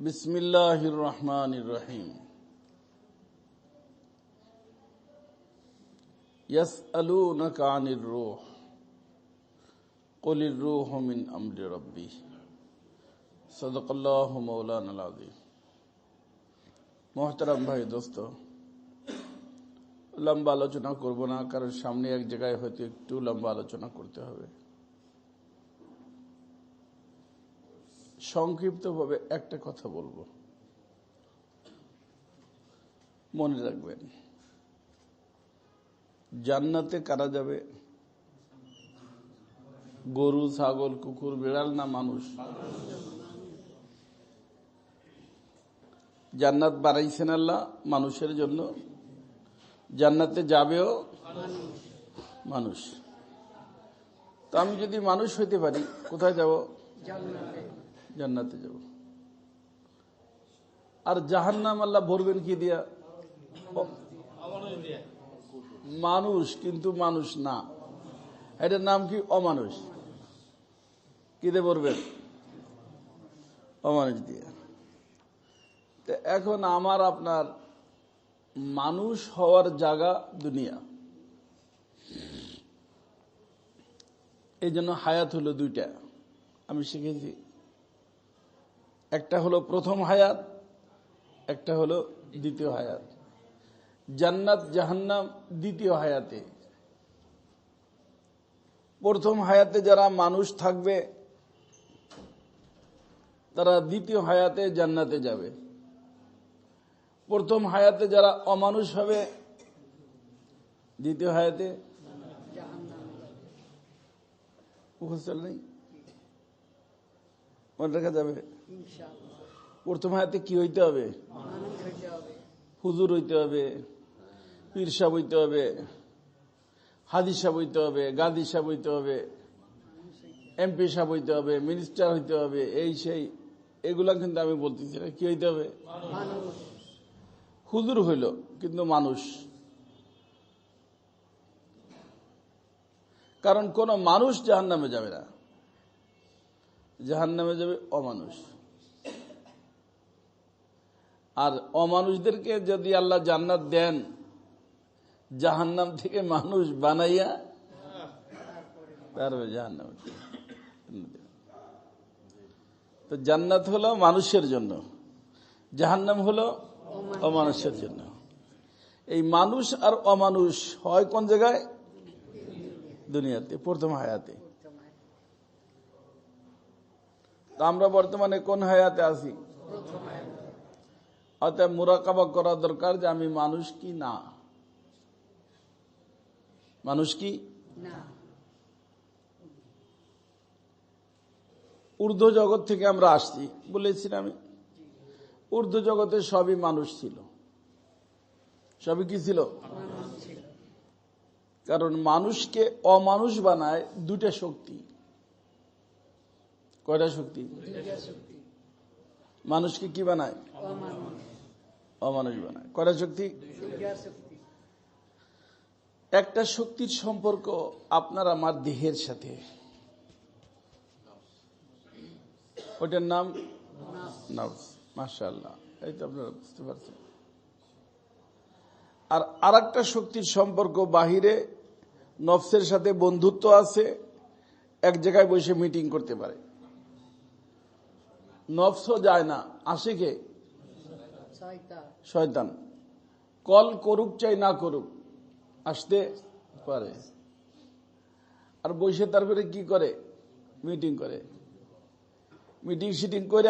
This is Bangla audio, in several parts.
بسم الله الرحمن الرحيم يسألونك عن الروح قل الروح من أمر ربي صدق الله مولانا العظيم মোহতারাম ভাই দোস্ত লম্বা আলোচনা করব না কারণ সামনে এক জায়গায় হয়তো একটু লম্বা আলোচনা করতে হবে সংক্ষিপ্তভাবে একটা কথা বলব। মনে রাখবেন, জান্নাতে কারা যাবে? গরু, ছাগল, কুকুর, বিড়াল না মানুষ? জান্নাত বানাইছেন আল্লাহ মানুষের জন্য। জান্নাতে যাবেও মানুষ। তো আমি যদি মানুষ হইতে পারি, কোথায় যাব? জান্নাতে যাব। আর জাহান্নাম আল্লাহ ভরবেন কি দিয়া? মানুষ, কিন্তু মানুষ না। এটার নাম কি? অমানুষ। কি দিয়ে ভরবেন? অমানুষ দিয়ে। এখন আমার আপনার মানুষ হওয়ার জায়গা দুনিয়া। এই জন্য হায়াত হলো দুইটা। আমি শিখেছি একটা হলো প্রথম হায়াত, একটা হলো দ্বিতীয় হায়াত। জান্নাত, জাহান্নাম দ্বিতীয় হায়াতে। প্রথম হায়াতে যারা মানুষ থাকবে, তারা দ্বিতীয় হায়াতে জান্নাতে যাবে। প্রথম হায়াতে যারা অমানুষ হবে, দ্বিতীয় হায়াতে নেই? যাবে। প্রথম হাতে কি হইতে হবে? হুজুর হইতে হবে, পীর সাহেব হইতে হবে হাদিস সাহেব হইতে হবে, গাদি সাহেব হইতে হবে, এমপি সাহেব হইতে হবে, মিনিস্টার হইতে হবে, এই সেই, এগুলা কিন্তু আমি বলতেছি না। কি হইতে হবে? হুজুর হইল, কিন্তু মানুষ। কারণ কোন মানুষ জাহান নামে যাবে না। জাহান নামে যাবে অমানুষ। আর অমানুষদেরকে যদি আল্লাহ জান্নাত দেন, জাহান্নাম থেকে মানুষ বানাইয়া পারবে জাহান্নাম তো জান্নাত হলো মানুষের জন্য, জাহান্নাম হলো অমানুষের জন্য। এই মানুষ আর অমানুষ হয় কোন জায়গায়? দুনিয়াতে, প্রথম হায়াতে। আমরা বর্তমানে কোন হায়াতে আছি? অতএব মোরাকাবা করা দরকার যে আমি মানুষ কি না? মানুষ কি? ঊর্ধ্ব জগৎ থেকে আমরা আসছি বলেছিলাম আমি। ঊর্ধ্ব জগতে সবই মানুষ ছিল। সবই কি ছিল? কারণ মানুষকে অমানুষ বানায় দুটা শক্তি। কয়টা শক্তি? মানুষকে কি বানায়? অমানুষ বানায়। কয়টা শক্তি? একটা শক্তির সম্পর্ক আপনার আমার দেহের সাথে। ওটার নাম? মাশাল্লাহ এই তো আপনারা বুঝতে পারছেন। আর আরেকটা শক্তির সম্পর্ক বাহিরে, নফসের সাথে বন্ধুত্ব আছে, এক জায়গায় বসে মিটিং করতে পারে। নফসও যায় না। আসে কে? শয়তান। কল করুক চাই না করুক, আসতে পারে। আর বসে তারপরে কি করে? মিটিং করে। মিটিং সিটিং করে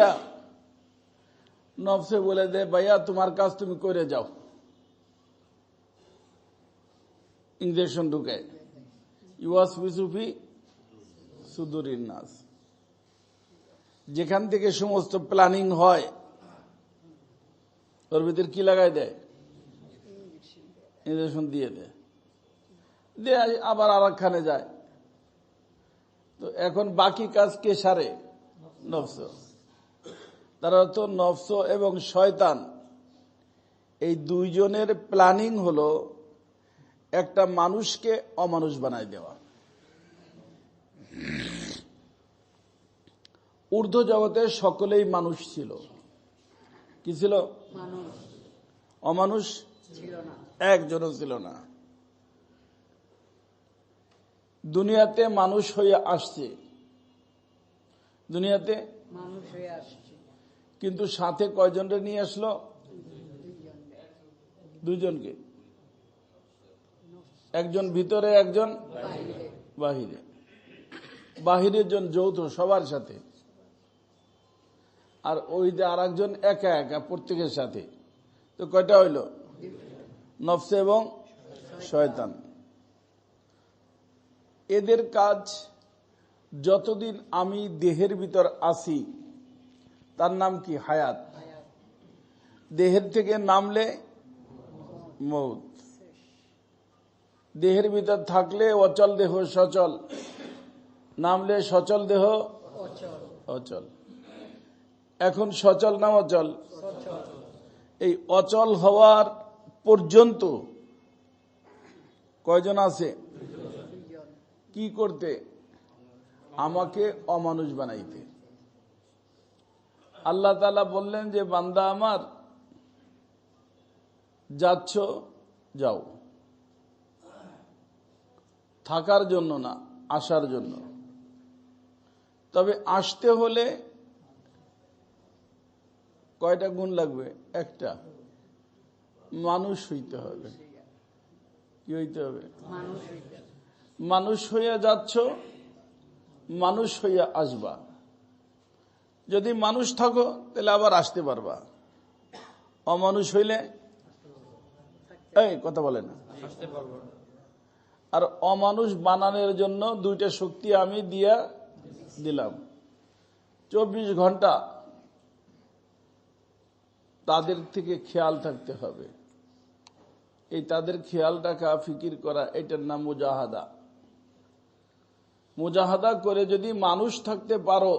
নফসে বলে দে, ভাইয়া, তোমার কাজ তুমি করে যাও। ইঞ্জেকশন ঢুকে ইউয়াস বিসুফি সুদুরিন নাস। যেখান থেকে সমস্ত প্ল্যানিং হয় ওর ভিতরে কি লাগাই দেয়? ইঞ্জেকশন দিয়ে দেয় দিয়ে আবার আর একখানে যায়। তো এখন বাকি কাজ কে সারে? নফস। তারা তো নফস এবং শয়তান। এই দুইজনের প্ল্যানিং হলো একটা মানুষকে অমানুষ বানায় দেওয়া। ঊর্ধ্ব জগতে সকলেই মানুষ ছিল। কি ছিল? অমানুষ ছিল না। একজনও ছিল না। দুনিয়াতে মানুষ হয়ে আসছে। দুনিয়াতে মানুষ হয়ে আসছে। কিন্তু সাথে কয়জনরে নিয়ে আসলো? দুজনকে একজন ভিতরে একজন বাহিরে। বাহিরের জন যৌথ সবার সাথে। আর ওই যে আর একজন একা একা, প্রত্যেকের সাথে। তো কয়টা হইল? নফসে এবং শয়তান। এদের কাজ, যতদিন আমি দেহের ভিতর আসি তার নাম কি? হায়াত। দেহের থেকে নামলে মৌত। দেহের ভিতর থাকলে অচল দেহ সচল। নামলে সচল দেহ অচল। এখন সচল না অচল? এই অচল হওয়ার পর্যন্ত কয়জন আছে? কি করতে? আমাকে অমানুষ বানাইতে। আল্লাহ তালা বললেন যে, বান্দা আমার, যাচ্ছ, যাও। থাকার জন্য না, আসার জন্য। তবে আসতে হলে কয়টা গুণ লাগবে? একটা। মানুষ হইতে হবে। কি হইতে হবে? মানুষ হইয়া যাচ্ছ মানুষ হইয়া আসবা। যদি মানুষ থাকো তাহলে আবার আসতে পারবা। অমানুষ হইলে এই কথা বলে না। আর অমানুষ বানানোর জন্য দুইটা শক্তি আমি দিয়া দিলাম। চব্বিশ ঘণ্টা তাদের থেকে খেয়াল থাকতে হবে। এই তাদের খেয়াল রাখা ফিকির করা এটার নাম মুজাহাদা। মুজাহাদা করে যদি মানুষ থাকতে পারো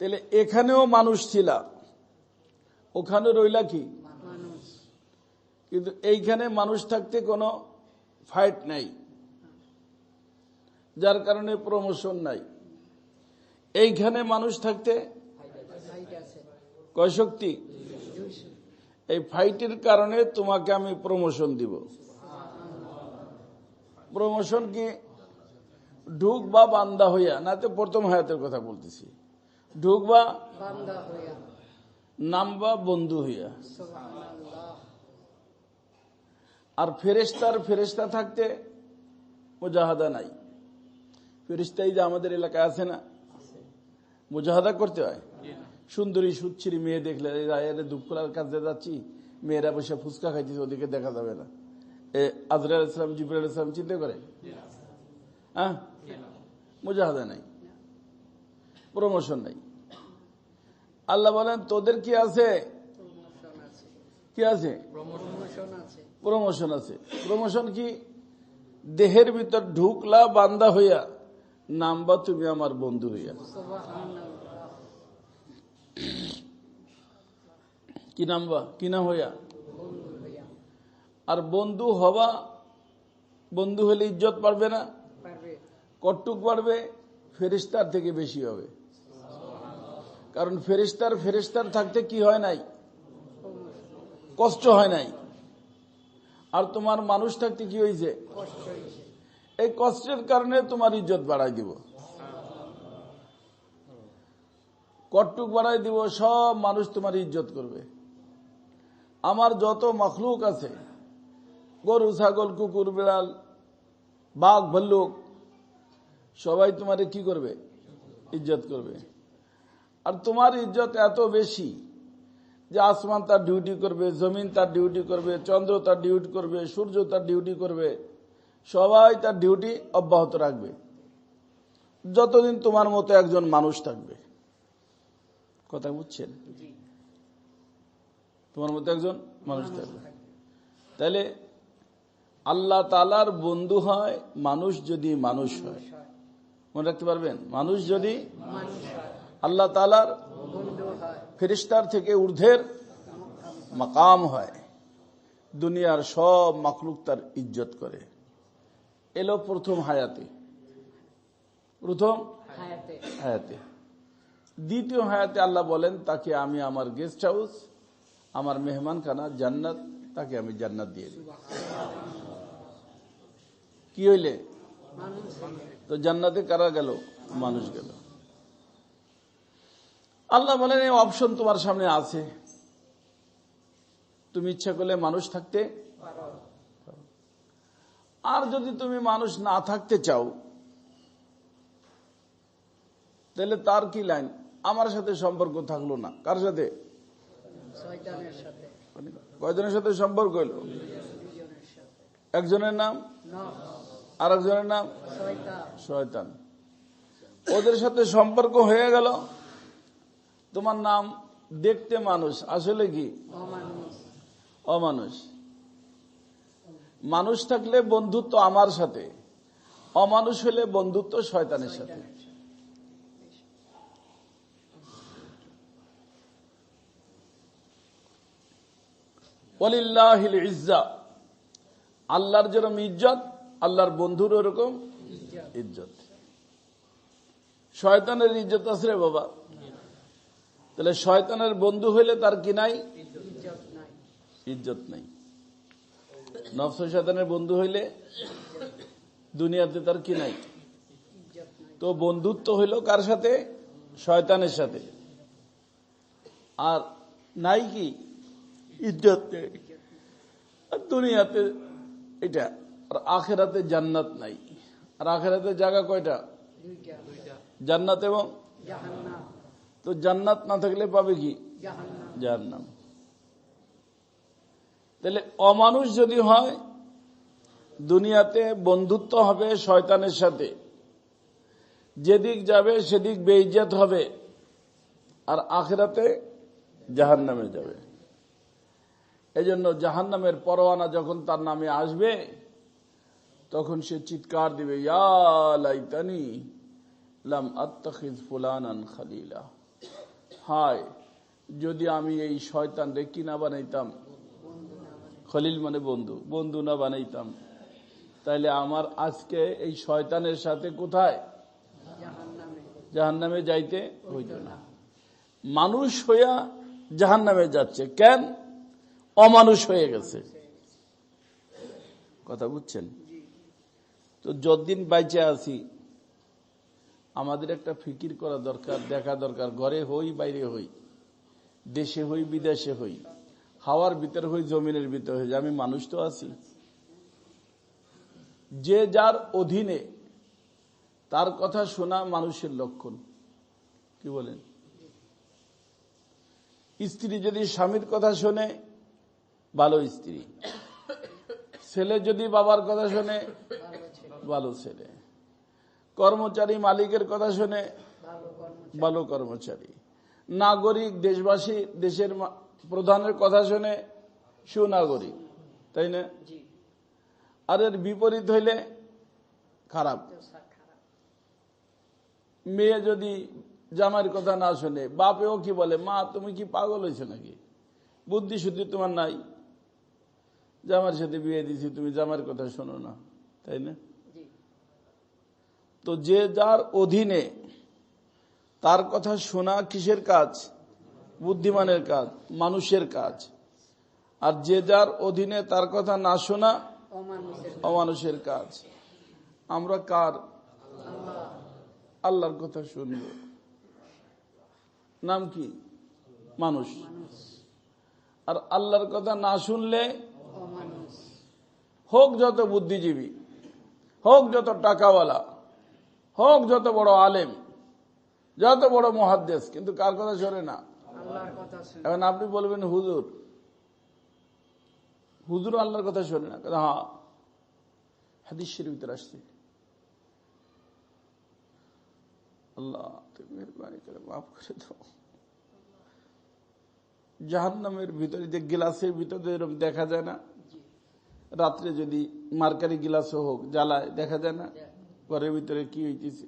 তাহলে এখানেও মানুষ ছিলা। ওখানে রইলা কি? কিন্তু এইখানে মানুষ থাকতে কোনো ফাইট নাই। যার কারণে প্রমোশন নাই। এইখানে মানুষ থাকতে কয় শক্তি? এই ফাইটের কারণে তোমাকে আমি প্রমোশন দিব। প্রমোশন কি? ঢুক বা বান্দা হইয়া না তো প্রথম হায়াতের কথা বলতেছি। ঢুক বা নাম বা বন্ধু হইয়া। আর ফেরেস্তার ফেরেস্তা থাকতে মুজাহাদা নাই। ফেরিস্তাই যে আমাদের এলাকায় আছে না মুজাহাদা করতে হয়? সুন্দরী সুচ্ছিরি মেয়ে দেখলে রায়ের দুপুরার কাছে যাচ্ছি, মেয়েরা বসে ফুচকা খাইতেছে, ওদিকে দেখা যাবে না। এ আজরাল ইসলাম জিবরাল ইসলাম চিন্তা করে? হ্যাঁ? মুজাহাদা নাই। প্রমোশন নাই। আল্লাহ বলেন, তোদের কি আছে? কি আছে? প্রমোশন আছে। প্রমোশন কি? দেহের ভিতর ঢুকলা বান্দা হইয়া, নামবা তুমি আমার বন্ধু হইয়া। কি নামবা কি নাম হইয়া? আর বন্ধু হবা বন্ধু হলে ইজ্জত পারবে না? পারবে কটুক বাড়বে ফেরিস্তার থেকে বেশি হবে। কারণ ফেরিস্তার ফেরিস্তার থাকতে কি হয় নাই? কষ্ট হয় নাই। আর তোমার মানুষ থাকতে কি হয়েছে এই কষ্টের কারণে তোমার ইজ্জত বাড়াই দিব। কটুক বাড়াই দিব, সব মানুষ তোমার ইজ্জত করবে। আমার যত মখলুক আছে, গরু, ছাগল, কুকুর, বিড়াল, বাঘ, ভাল্লুক, সবাই তোমারে কি করবে? ইজ্জত করবে। আর তোমার ইজ্জত এত বেশি যে আসমান তার ডিউটি করবে, জমিন তার ডিউটি করবে, চন্দ্র তার ডিউটি করবে, সূর্য তার ডিউটি করবে, সবাই তার ডিউটি অব্যাহত রাখবে। যতদিন তোমার মতো একজন মানুষ থাকবে। কথা বুঝছেন? তোমার মতো একজন মানুষ থাকবে। তাহলে আল্লাহ তালার বন্ধু হয় মানুষ যদি মানুষ হয়। মনে রাখতে পারবেন? মানুষ যদি আল্লাহ তালার ফেরিস্তার থেকে ঊর্ধ্বের মাকাম হয়। দুনিয়ার সব মাকলুক তার ইজ্জত করে। এলো প্রথম হায়াতে। প্রথম হায়াতে। হায়াতে। দ্বিতীয় হায়াতে আল্লাহ বলেন, তাকে আমি আমার গেস্ট হাউস আমার মেহমানখানা, জান্নাত, তাকে আমি জান্নাত দিয়ে দিই কি হইলে? তো জান্নাতে কারা গেল? মানুষ গেল। আল্লাহ বলেন, এই অপশন তোমার সামনে আছে। তুমি ইচ্ছা করলে মানুষ থাকতে আর যদি তুমি মানুষ না থাকতে চাও, তাহলে তার কি লাইন? আমার সাথে সম্পর্ক থাকল না। কার সাথে? কয়জনের সাথে সম্পর্ক হইল? একজনের নাম? আর একজনের নাম? শয়তান। ওদের সাথে সম্পর্ক হয়ে গেল। তোমার নাম দেখতে মানুষ। আসলে কি? অমানুষ। অমানুষ। মানুষ থাকলে বন্ধুত্ব আমার সাথে। অমানুষ হলে বন্ধুত্ব শয়তানের সাথে। ওলিল্লাহিল ইজ্জা আল্লাহর যেরকম ইজ্জত, আল্লাহর বন্ধুর ওরকম ইজ্জত। শয়তানের ইজ্জত আছে রে বাবা। তাহলে শয়তানের বন্ধু হইলে তার কি নাই? ইজ্জত নাই। নফস শয়তানের বন্ধু হইলে দুনিয়াতে তার কি নাই? তো বন্ধুত্ব হইল কার সাথে? শয়তানের সাথে। আর নাই কি? ইজ্জত নেই। আর দুনিয়াতে এটা আর আখেরাতে জান্নাত নাই। আর আখেরাতে জায়গা কয়টা? জান্নাত এবং? তো জান্নাত না থাকলে পাবে কি? জাহান্নাম। জাহান্নাম। তাহলে অমানুষ যদি হয় দুনিয়াতে বন্ধুত্ব হবে শয়তানের সাথে। যেদিক যাবে সেদিক বেইজ্জত হবে। আর আখেরাতে জাহান নামে যাবে। এই জন্য জাহান নামের পরোয়ানা যখন তার নামে আসবে, তখন সে চিৎকার দিবে, ইয়া লাইতানি লাম আত্তাখিজ ফুলানান খালিলা। হায়, যদি আমি এই শয়তান কি না বানাইতাম? খলিল মানে বন্ধু বন্ধু না বানাইতাম। তাইলে আমার আজকে এই শয়তানের সাথে কোথায়? জাহান নামে যাইতে হইত না। মানুষ হইয়া জাহান নামে যাচ্ছে। কেন? অমানুষ হয়ে গেছে। কথা বুঝছেন? তো যতদিন বাইচে আছি, আমাদের একটা ফিকির করা দরকার, দেখা দরকার। ঘরে হই, বাইরে হই। দেশে হই, বিদেশে হই। হাওয়ার ভিতরে হই, জমিনের ভিতরে হই। আমি মানুষ তো আছি। যে যার অধীনে তার কথা শোনা মানুষের লক্ষণ। কি বলেন? স্ত্রী যদি স্বামীর কথা শোনে ভালো স্ত্রী। ছেলে যদি বাবার কথা শোনে ভালো ছেলে। কর্মচারী মালিকের কথা শুনে ভালো কর্মচারী। নাগরিক দেশবাসী দেশের প্রধানের কথা শুনে সুনাগরিক। তাই না? আর এর বিপরীত হইলে খারাপ। মেয়ে যদি জামাইয়ের কথা না শুনে বাপেও কি বলে মা তুমি কি পাগল হয়েছে নাকি? বুদ্ধি শুদ্ধি তোমার নাই। জামার সাথে বিয়ে দিছি তুমি জামার কথা শোনো না তাই না? তো যে যার অধীনে তার কথা শোনা কিসের কাজ? বুদ্ধিমানের কাজ মানুষের কাজ। আর যে যার অধীনে তার কথা না শোনা অমানুষের কাজ। আমরা কার? আল্লাহর কথা শুনব। নাম কি? মানুষ। আর আল্লাহর কথা না শুনলে হোক যত বুদ্ধিজীবী হোক যত টাকাওয়ালা হোক যত বড় আলেম যত বড় মহাদ্দেশ কিন্তু কার কথা শোনে না? এখন আপনি বলবেন হুজুর। হুজুর আল্লাহর কথা শোনে না। কথা হ্যাঁ। হাদিস শরীফের আসছে। আল্লাহ তুমি মেহরবানি করে মাফ করে দাও। জাহান্নামের ভিতরে যে গ্লাসের ভিতরে এরকম দেখা যায় না। রাত্রে যদি মার্কারি গ্লাসও হোক, জ্বালায়, দেখা যায় না? ঘরের ভিতরে কি হইতেছে?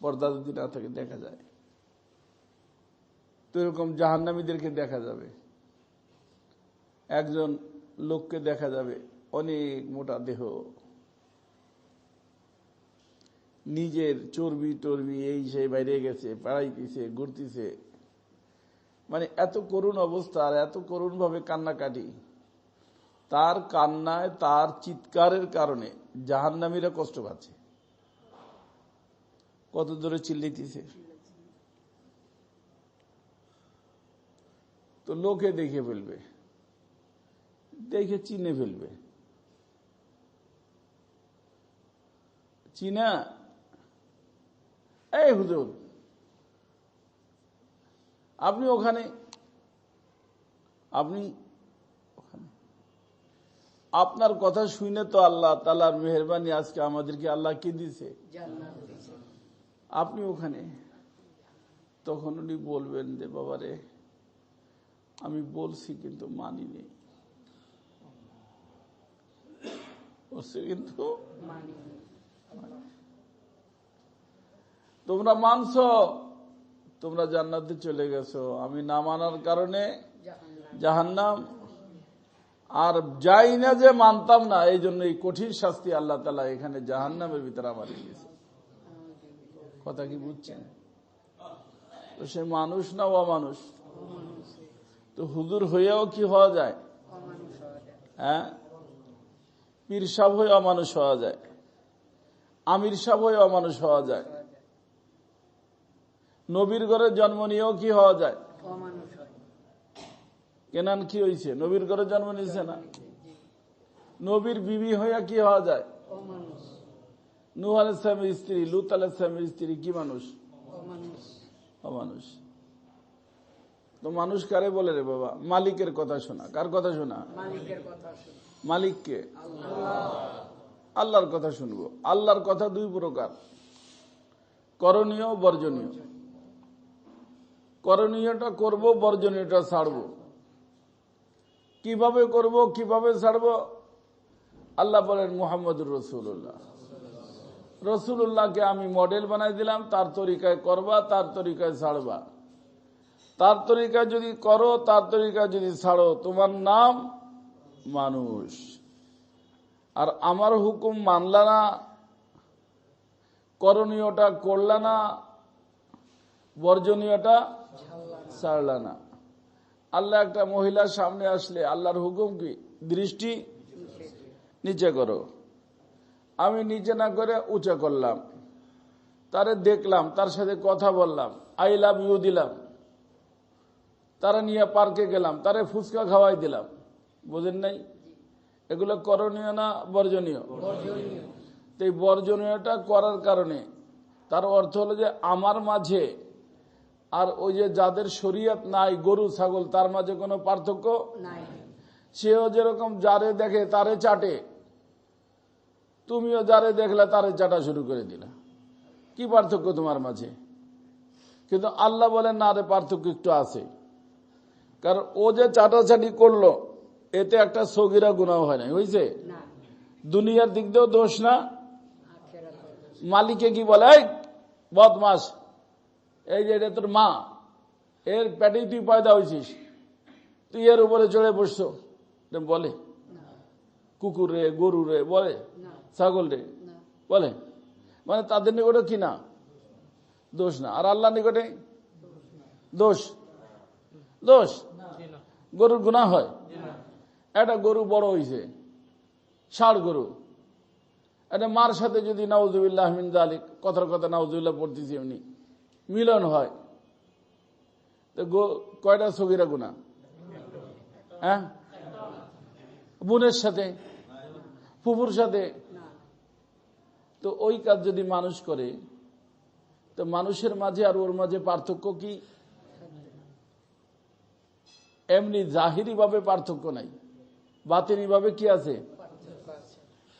পর্দা যদি না থাকে, দেখা যায়। তো এরকম জাহান্নামীদেরকে দেখা যাবে। একজন লোককে দেখা যাবে, অনেক মোটা দেহ। নিজের চর্বি টর্বি, এই সেই বাইরে গেছে পাড়াইতেছে ঘুরতেছে। মানে এত করুণ অবস্থা আর এত করুণ ভাবে কান্নাকাটি। তার কান্নায়, তার চিৎকারের কারণে জাহান্নামীরা কষ্ট পাচ্ছে। কত দূরে চিল্লিতেছে তো লোকে দেখে ফেলবে। দেখে চিনে ফেলবে। চীনা, এই হুজুর, আপনি ওখানে, আপনি আপনার কথা শুনে তো আল্লাহ তালার মেহরবানি আজকে আমাদেরকে আল্লাহ কি দিছে আপনি ওখানে? তখন উনি বলবেন যে, বাবারে, আমি বলছি কিন্তু মানিনি কিন্তু তোমরা মানছ, তোমরা জান্নাতে চলে গেছো। আমি না মানার কারণে জাহান্নাম আর যাই না যে মানতাম না, এই জন্য এই কঠিন শাস্তি আল্লাহ তালা এখানে জাহান্নামের ভিতরে আমার কথা কি বুঝছেন? তো সে মানুষ না অমানুষ? তো হুজুর হয়েও কি হওয়া যায়? হ্যাঁ? পীর সাহ হয়ে অমানুষ হওয়া যায়। আমির সাহ হয়ে অমানুষ হওয়া যায়। নবীর ঘরে জন্ম নিয়েও কি হওয়া যায়? কেনান কি হয়েছে নবীর ঘরে জন্ম নিয়েছে না? নবীর বিবি হইয়া কি হওয়া যায়? নুহ আলাইসলামের স্ত্রী লুত আলাইসলামের স্ত্রী কি মানুষ? অমানুষ। তো মানুষ কারে বলে রে বাবা? মালিকের কথা শোনা। কার কথা শোনা? মালিককে? আল্লাহর কথা শুনব। আল্লাহর কথা দুই প্রকার। করণীয় বর্জনীয়। করণীয়টা করব বর্জনীয়টা ছাড়বো। কীভাবে করব, কীভাবে ছাড়বো? আল্লাহ বলেন, মুহাম্মদুর রসুল্লাহ রসুল্লাহকে আমি মডেল বানাই দিলাম, তার তরিকায় করবা, তার তরিকায় ছাড়বা। তার তরিকা যদি করো, তার তরিকা যদি ছাড়ো, তোমার নাম মানুষ। আর আমার হুকুম মানলা না, করণীয়টা করলা না, বর্জনীয়টা ছাড়লা না। আল্লাহ একটা মহিলার সামনে আসলে আল্লাহর হুকুম কি? দৃষ্টি নিচে করো। আমি নিচে না করে উঁচা করলাম। তারে দেখলাম, তার সাথে কথা বললাম। আই লাভ ইউ দিলাম। তারা নিয়ে পার্কে গেলাম, তারে ফুচকা খাওয়াই দিলাম। বুঝেন নাই? এগুলো করণীয় না বর্জনীয়? তো এই বর্জনীয়টা করার কারণে, তার অর্থ হলো যে আমার মাঝে আর ওই যে যাদের শরীয়ত নাই গরু ছাগল তার মাঝে কোনো পার্থক্য? নাই। সেও যেরকম যারে দেখে তারে চাটে তুমিও যারে দেখলে তারে চাটা শুরু করে দিলা। কি পার্থক্য তোমার মাঝে? কিন্তু আল্লাহ বলেন না রে পার্থক্য একটু আছে। কারণ ও যে চাটাচাটি করল এতে একটা সগিরা গুণাও হয় না হয়েছে না দুনিয়ার দিক দিয়েও দোষ না? মালিকে কি বলে বদমাস এই যে এটা তোর মা এর পেটেই তুই পয়দা হয়েছিস। তুই এর উপরে চড়ে বসছো। বলে। কুকুর রে গরু রে বলে। ছাগল রে। বলে। মানে তাদের নিকটে কি না? দোষ না। আর আল্লাহ নিকটে? দোষ। দোষ? গরুর গুণা হয়। একটা গরু বড় হয়েছে ষাড় গরু। একটা মার সাথে যদি নাউজুবিল্লাহ মিন আলিক কথার কথা নাউজুবিল্লাহ পড়তেছি এমনি মিলন হয়। তো কয়টা সগিরা গুণা? হ্যাঁ? বোনের সাথে? ফুপুর সাথে? তো ওই কাজ যদি মানুষ করে, তো মানুষের মাঝে আর ওর মাঝে পার্থক্য কি? এমনি জাহিরি ভাবে পার্থক্য নাই। বাতিনি ভাবে কি আছে?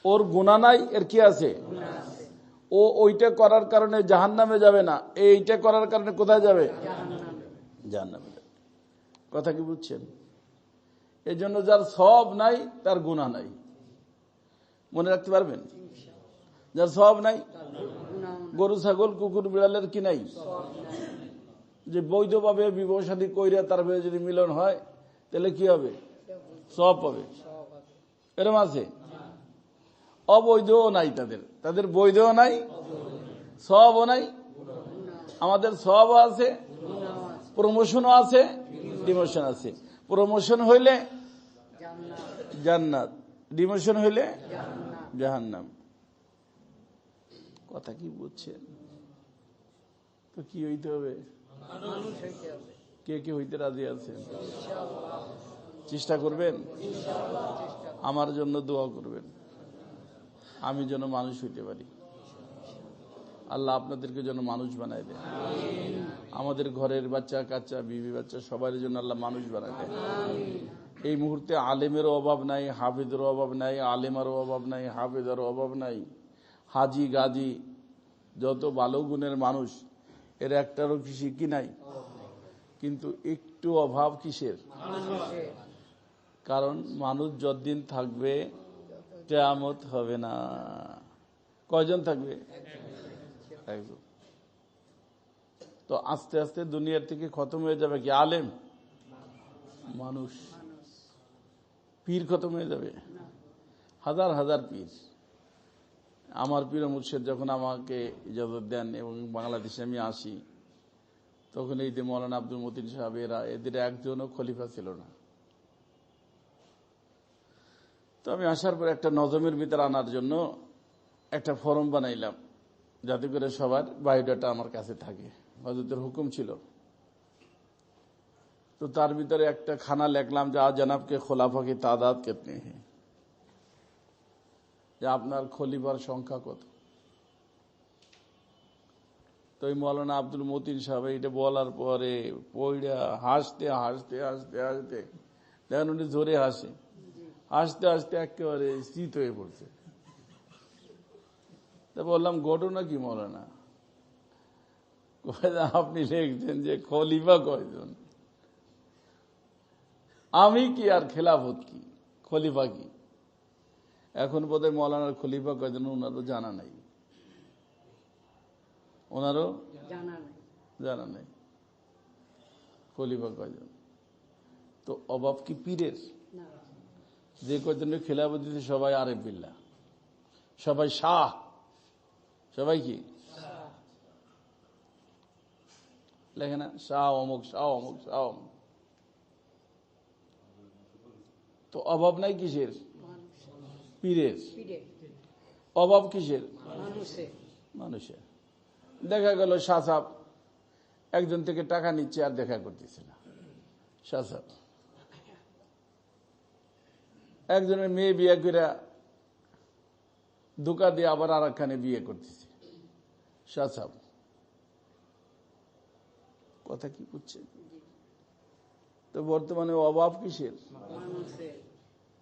ওর গুণা নাই, এর কি আছে? ও ওইটা করার কারণে জাহান নামে যাবে না। এইটা করার কারণে কোথায় যাবে? কথা কি বুঝছেন? এই জন্য যার সব নাই, তার গুণা নাই। মনে রাখতে পারবেন? যার সব নাই, গরু, ছাগল, কুকুর, বিড়ালের কি নাই? যে বৈধভাবে বিবাহ সাদী কইরা তার যদি মিলন হয়, তাহলে কি হবে? সব পাবে। এরম আছে? অবৈধও নাই তাদের। তাদের বৈধও নাই, সবও নাই। আমাদের সবও আছে, প্রমোশনও আছে, ডিমোশন আছে। প্রমোশন হইলে জান্নাত, ডিমোশন হইলে জাহান্নাম। কথা কি বুঝছেন? তো কি হইতে হবে? মানুষ হইতে হবে কে কে হইতে রাজি আছেন? চেষ্টা করবেন? আমার জন্য দোয়া করবেন। আমি যেন মানুষ হইতে পারি। আল্লাহ আপনাদেরকে যেন মানুষ বানায় দেয় আমাদের ঘরের বাচ্চা, কাচ্চা, বিবি বাচ্চা সবার জন্য আল্লাহ মানুষ বানায় দেয় এই মুহূর্তে আলেমেরও অভাব নাই, হাফিজেরও অভাব নাই, আলেমারও অভাব নাই, হাফিজেরও অভাব নাই। হাজি, গাজি, যত ভালো গুণের মানুষ, এর একটারও কৃষি কি নাই? কিন্তু একটু অভাব কিসের? কারণ মানুষ যতদিন থাকবে কেয়ামত হবে না। কয়জন থাকবে? তো আস্তে আস্তে দুনিয়ার থেকে খতম হয়ে যাবে কি? আলেম? মানুষ। পীর খতম হয়ে যাবে? হাজার হাজার পীর। আমার পীর মুর্শেদ যখন আমাকে ইজাজত দেন এবং বাংলাদেশে আমি আসি, তখন এই যে মৌলানা আব্দুল মতিন সাহেব, এরা, এদের একজনও খলিফা ছিল না। তো আমি আসার পর একটা নজমের ভিতরে আনার জন্য একটা ফর্ম বানাইলাম, যাতে করে সবার বায়োডাটা আমার কাছে থাকে। হজরতের হুকুম ছিল। তো তার ভিতরে একটা খানা লেখলাম যে আজ জানাবকে খোলাফা কি তাদাদ কেতনে যে আপনার খলিফার সংখ্যা কত? তো ওই মৌলানা আব্দুল মতিন সাহেব এটা বলার পরে পইড়া হাসতে হাসতে হাসতে হাসতে, দেখেন উনি জোরে হাসে। হাসতে আস্তে একেবারে শীত হয়ে পড়ছে। তা বললাম ঘটনা কি মৌলানা? আপনি লিখছেন যে খলিফা কয়জন? আমি কি আর খেলাফত কি? খলিফা কি? এখন বোধহয় মৌলানার খলিফা কয়জন ওনারও জানা নাই। ওনারও জানা নাই। জানা নেই। খলিফা কয়জন? তো অভাব কি পীরের? যে কয়জনের খেলাফত দিতে সবাই আরেফ বিল্লা। সবাই শাহ। সবাই কি? লেখে না, শাহ অমুক শাহ অমুক, শাহ তো অভাব নাই কিসের? পীরের। অভাব কিসের? মানুষের। দেখা গেল শাসাব একজন থেকে টাকা নিচ্ছে আর দেখা করতেছে না। শাসাব একজনের মেয়ে বিয়ে করে ধোকা দিয়ে আবার আর একখানে বিয়ে করতেছে। শাসাব কথা কি বুঝছেন? তো বর্তমানে অভাব কিসের?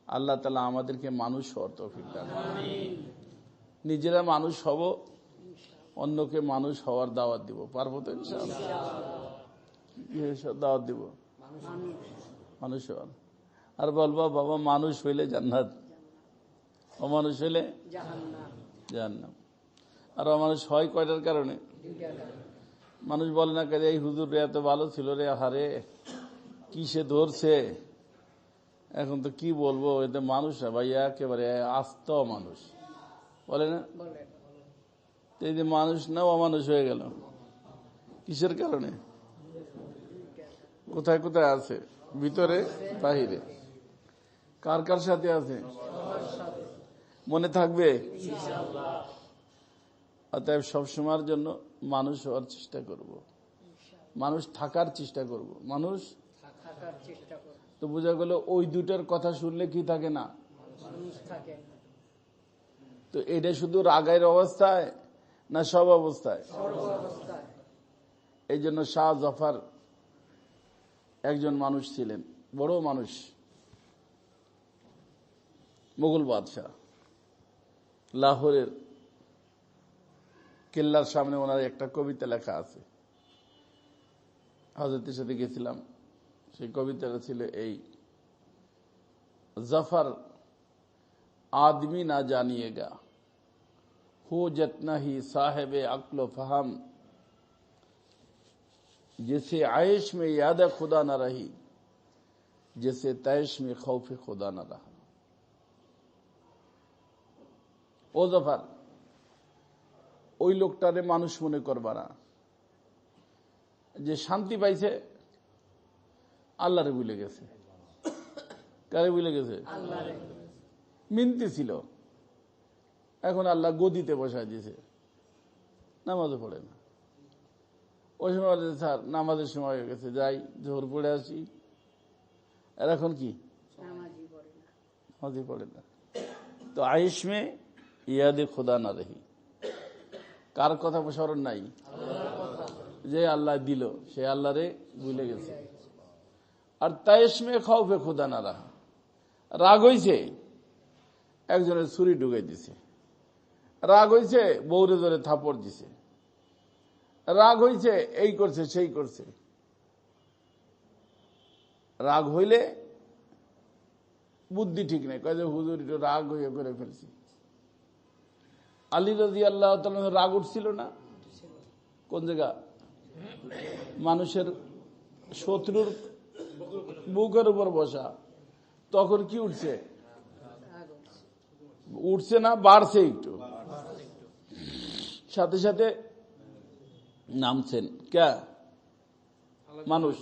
আল্লাহ তালা আমাদেরকে মানুষ হওয়ার তৌফিক নিজেরা মানুষ হব, অন্যকে মানুষ হওয়ার দাওয়াত দিব। পারব তো দাওয়াত দিব। মানুষ হওয়ার। আর বলব, বাবা, মানুষ হইলে জান্নাত। অমানুষ হইলে জাহান্নাম। আর অমানুষ হয় কয়টার কারণে? মানুষ বলে না কাজে এই হুজুর রে এত ভালো ছিল রে হারে কি সে ধরছে? এখন তো কি বলব এতে মানুষ না ভাই, একেবারে আস্ত মানুষ। বলে না? এই যে মানুষ না অমানুষ হয়ে গেল, কিসের কারণে? কোথায় কোথায় আছে? ভিতরে, বাহিরে? কার কার সাথে আছে? মনে থাকবে? অতএব সবসময়ের জন্য মানুষ হওয়ার চেষ্টা করব। মানুষ থাকার চেষ্টা করব। মানুষ তো বোঝা গেল ওই দুটার কথা শুনলে কি থাকে না? তো এটা শুধু রাগের অবস্থায় না সব অবস্থায়? এই জন্য শাহ জফার একজন মানুষ ছিলেন, বড় মানুষ। মুঘল বাদশাহ লাহোরের কেল্লার সামনে ওনার একটা কবিতা লেখা আছে হজরতের সাথে গেছিলাম সেই কবিতাটা ছিল এই जफर आदमी ना जानिएगा हो जितना ही साहेब अक्ल फहम जिसे आयश में याद खुदा न रही जिसे तैश में खौफ खुदा न रहा ও জফার ওই লোকটারে মানুষ মনে করবা না। যে শান্তি পাইছে আল্লাহরে ভুলে গেছে। কারে ভুলে গেছে? মিনতি ছিল। এখন আল্লাহ গদিতে বসা দিয়েছে। নামাজও পড়ে না। ওই সময় স্যার নামাজের সময় হয়ে গেছে যাই জোর পড়ে আসি। আর এখন কি? পড়ে না। নামাজই পড়ে না। তো আয়ুষ মে ইয়াদে খোদা না রহি কার কথা স্মরণ নাই? যে আল্লাহ দিল, সে আল্লাহরে ভুলে গেছে। আর তাইশ মে খাওফে খোদা না রাহা। রাগ হইছে, একজনের ছুরি ঢুকাই দিছে। রাগ হইছে বৌরে ধরে থাপড় দিছে। রাগ হইছে, এই করছে, সেই করছে। রাগ হইলে বুদ্ধি ঠিক নেই, কয়ে হুজুর একটু রাগ হয়ে করে ফেলছি। আলী রাজি আল্লাহ রাগ উঠছিল না? কোন জায়গা? মানুষের শত্রুর বুকের উপর বসা। তখন কি উঠছে? উঠছে না, বাড়ছে একটু। সাথে সাথে নামছেন। কে? মানুষ।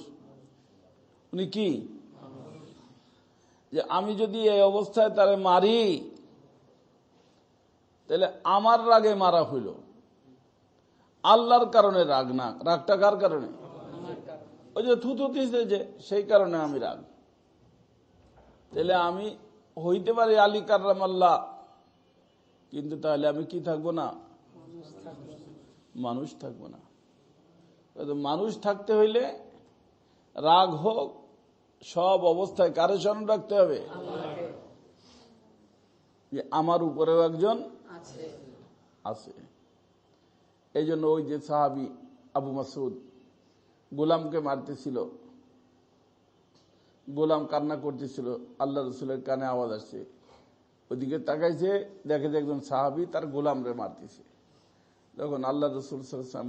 উনি কি? যে আমি যদি এই অবস্থায় তারে মারি তাহলে আমার রাগে মারা হইল। আল্লাহর কারণে রাগ না। রাগটা কার কারণে? ওই যে থুতু দিছে যে, সেই কারণে আমি রাগ। তাহলে আমি হইতে পারি আলী কার্রাম আল্লাহ, কিন্তু তাহলে আমি কি থাকব না? মানুষ থাকবে না। মানুষ থাকতে হইলে রাগ হোক, সব অবস্থায় কারে স্মরণ রাখতে হবে? যে আমার উপরেও একজন আছে। এই জন্য ওই যে সাহাবি আবু মাসুদ গোলামকে মারতেছিল। গোলাম কান্না করতেছিল। আল্লাহ রসুলের কানে আওয়াজ আসছে। ওদিকে তাকাইছে, দেখে যে একজন সাহাবি তার গোলামরে মারতেছে। তখন আল্লাহ রসুল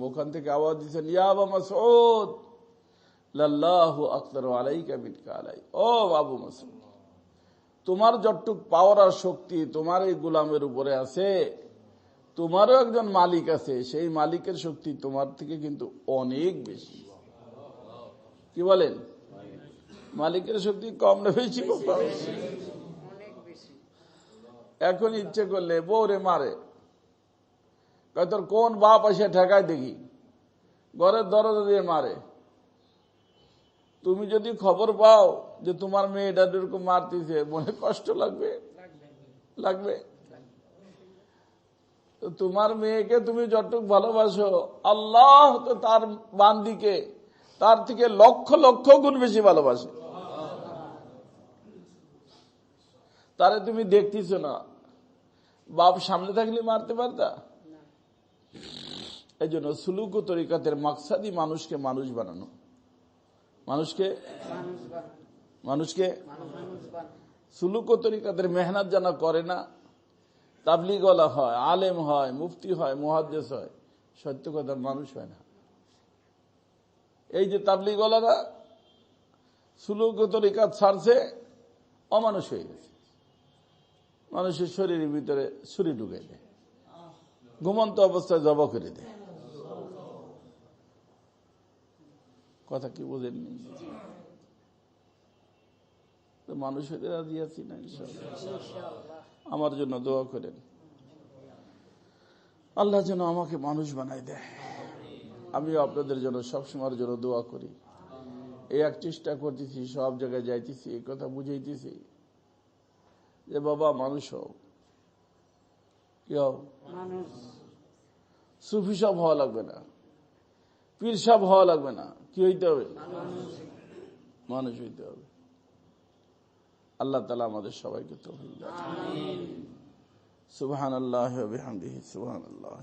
ওখান থেকে আওয়াজ দিচ্ছেন ইয়াবা মাসুদ লাল্লাহু আক্তার আলাইকা মিনকা আলাই। ও বাবু মাসুদ তোমার যতটুক পাওয়ার আর শক্তি তোমার এই গোলামের উপরে আছে তোমারও একজন মালিক আছে সেই মালিকের শক্তি তোমার থেকে কিন্তু অনেক বেশি। কি বলেন? মালিকের শক্তি কম না বেশি? এখন ইচ্ছে করলে বউরে মারে। তোর কোন বাপ আসে ঠেকায় দেখি? ঘরের দরজা দিয়ে মারে। তুমি যদি খবর পাও যে তোমার মেয়েটা এরকম মারতেছে মনে কষ্ট লাগবে? লাগবে। লাগবে তোমার মেয়েকে তুমি যতটুক ভালোবাসো আল্লাহ তো তার বান্দিকে তার থেকে লক্ষ লক্ষ গুণ বেশি ভালোবাসে। তারে তুমি দেখতেছ না। বাপ সামনে থাকলে মারতে পারতা? এই জন্য সুলুক তরিকাতের মাকসাদি মানুষকে মানুষ বানানো। মানুষকে? মানুষকে? সুলুক তরিকাদের মেহনত জানা করে না তাবলিগলা হয় আলেম হয় মুফতি হয় মুহাদ্দেস হয় সত্য কথার মানুষ হয় না। এই যে তাবলিগলারা সুলুক তরিকাত ছাড়ছে অমানুষ হয়ে গেছে। মানুষের শরীরের ভিতরে ছুরি ঢুকে দেয় ঘুমন্ত অবস্থায় জবা করে দেয়। কথা কি বোঝেননি? তো মানুষ হতে রাজি আছি না আমার জন্য দোয়া করেন। আল্লাহ যেন আমাকে মানুষ বানাই দেয়। আমিও আপনাদের জন্য সবসময়ের জন্য দোয়া করি। এই এক চেষ্টা করতেছি সব জায়গায় যাইতেছি এই কথা বুঝাইতেছি যে বাবা মানুষ হও। কি হও? মানুষ। সুফি সব হওয়া লাগবে না। পীর হওয়া লাগবে না। কি হইতে হবে? মানুষ মানুষ হইতে হবে। আল্লাহ তালা আমাদের সবাইকে তো সুবাহ আল্লাহ সুবাহ আল্লাহ